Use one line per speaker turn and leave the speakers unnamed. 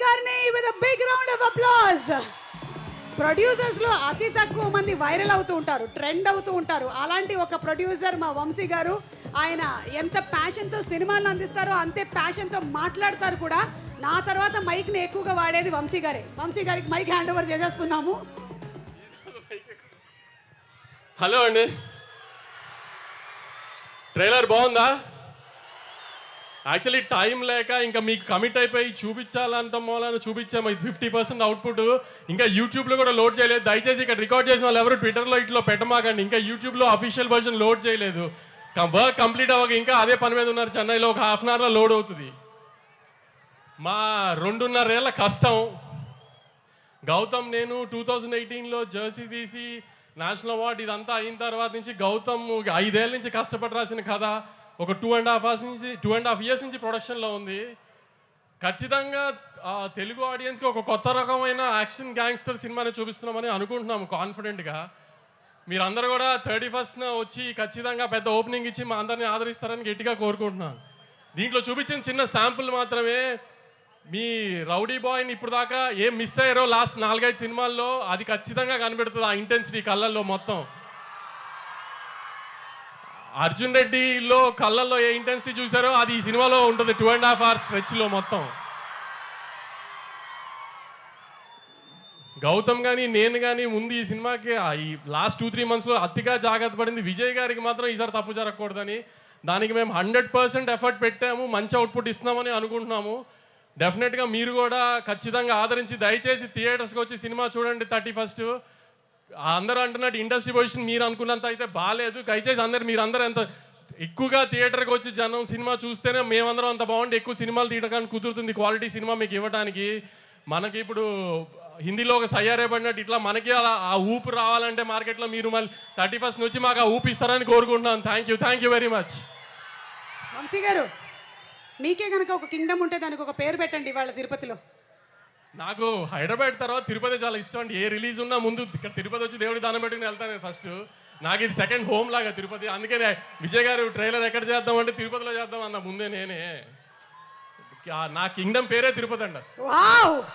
గారిని with big round of applause ప్రొడ్యూసర్స్లో అతి తక్కువ మంది వైరల్ అవుతూ ఉంటారు ట్రెండ్ అవుతూ ఉంటారు. అలాంటి ఒక ప్రొడ్యూసర్ మా వంశీ గారు ఆయన ఎంత ప్యాషన్తో సినిమాలను అందిస్తారో అంతే ప్యాషన్తో మాట్లాడతారు కూడా. నా తర్వాత మైక్ని ఎక్కువగా వాడేది వంశీ గారే. వంశీ గారికి మైక్ హ్యాండ్ ఓవర్ చేసేస్తున్నాము
హలో అండి. ట్రైలర్ బాగుందా? యాక్చువల్లీ టైం లేక ఇంకా మీకు కమిట్ అయిపోయి చూపించాలంట మూలాన చూపించాము ఇది ఫిఫ్టీ పర్సెంట్ అవుట్పుట్ ఇంకా యూట్యూబ్లో కూడా లోడ్ చేయలేదు. దయచేసి ఇక్కడ రికార్డ్ చేసిన వాళ్ళు ఎవరు ట్విట్టర్లో ఇట్లో పెట్టమాకండి. ఇంకా యూట్యూబ్లో అఫీషియల్ వర్షన్ లోడ్ చేయలేదు. వర్క్ కంప్లీట్ అవ్వక ఇంకా అదే పని మీద ఉన్నారు. చెన్నైలో ఒక హాఫ్ అన్ అవర్లో లోడ్ అవుతుంది. మా రెండున్నరేళ్ళ కష్టం. గౌతమ్ నేను టూ థౌజండ్ ఎయిటీన్లో జెర్సీ తీసి నేషనల్ అవార్డ్ ఇదంతా అయిన తర్వాత నుంచి గౌతమ్ ఐదేళ్ళ నుంచి కష్టపడి రాసిన కథ. ఒక టూ అండ్ హాఫ్ అవర్స్ నుంచి టూ అండ్ హాఫ్ ఇయర్స్ నుంచి ప్రొడక్షన్లో ఉంది. ఖచ్చితంగా తెలుగు ఆడియన్స్కి ఒక కొత్త రకమైన యాక్షన్ గ్యాంగ్స్టర్ సినిమాని చూపిస్తున్నామని అనుకుంటున్నాము కాన్ఫిడెంట్గా మీరందరూ కూడా థర్టీ ఫస్ట్న వచ్చి ఖచ్చితంగా పెద్ద ఓపెనింగ్ ఇచ్చి మా అందరిని ఆదరిస్తారని గట్టిగా కోరుకుంటున్నాను. దీంట్లో చూపించిన చిన్న శాంపుల్ మాత్రమే మీ రౌడీ బాయ్ని ఇప్పుడు దాకా ఏం మిస్ అయ్యారో లాస్ట్ నాలుగైదు సినిమాల్లో అది ఖచ్చితంగా కనబడుతుంది ఆ ఇంటెన్సిటీ కళ్ళల్లో మొత్తం. అర్జున్ రెడ్డిలో కళ్ళల్లో ఏ ఇంటెన్సిటీ చూసారో అది ఈ సినిమాలో ఉంటుంది. టూ అండ్ హాఫ్ అవర్స్ స్ట్రెచ్లో మొత్తం. గౌతమ్ కానీ నేను కానీ ముందు ఈ సినిమాకి ఈ లాస్ట్ టూ త్రీ మంత్స్లో అతిగా జాగ్రత్త పడింది. విజయ్ గారికి మాత్రం ఈసారి తప్పు జరగకూడదని. దానికి మేము హండ్రెడ్ పర్సెంట్ ఎఫర్ట్ పెట్టాము. మంచి అవుట్పుట్ ఇస్తున్నామని అనుకుంటున్నాము. డెఫినెట్గా మీరు కూడా ఖచ్చితంగా ఆదరించి దయచేసి థియేటర్స్కి వచ్చి సినిమా చూడండి థర్టీ ఫస్ట్. అందరూ అంటున్నట్టు ఇండస్ట్రీ పొజిషన్ మీరు అనుకున్నంత అయితే బాగాలేదు దయచేసి అందరు మీరు అందరూ ఎంత ఎక్కువగా థియేటర్కి వచ్చి జనం సినిమా చూస్తేనే మేమందరం అంత బాగుండి ఎక్కువ సినిమాలు తీయడానికి కుదురుతుంది క్వాలిటీ సినిమా మీకు ఇవ్వడానికి మనకి ఇప్పుడు హిందీలో ఒక సయ్యారే పడినట్టు ఇట్లా మనకి అలా ఆ ఊపు రావాలంటే మార్కెట్లో మీరు మళ్ళీ థర్టీ ఫస్ట్ నుంచి మాకు ఆ ఊపు ఇస్తారని కోరుకుంటున్నాను thank you thank you very much
Vamshi garu మీకే కనుక ఒక కింగ్డమ్ ఉంటే దానికి ఒక పేరు పెట్టండి వాళ్ళ తిరుపతిలో.
నాకు హైదరాబాద్ తర్వాత తిరుపతి చాలా ఇష్టం అండి. ఏ రిలీజ్ ఉన్నా ముందు ఇక్కడ తిరుపతి వచ్చి దేవుడి దానం పెట్టుకుని వెళ్తాను నేను ఫస్ట్ నాకు ఇది సెకండ్ హోమ్ లాగా తిరుపతి. అందుకనే విజయ్ గారు ట్రైలర్ ఎక్కడ చేద్దాం అంటే తిరుపతిలో చేద్దాం అన్న ముందే నేనే. నా కింగ్డమ్ పేరే తిరుపతి అండి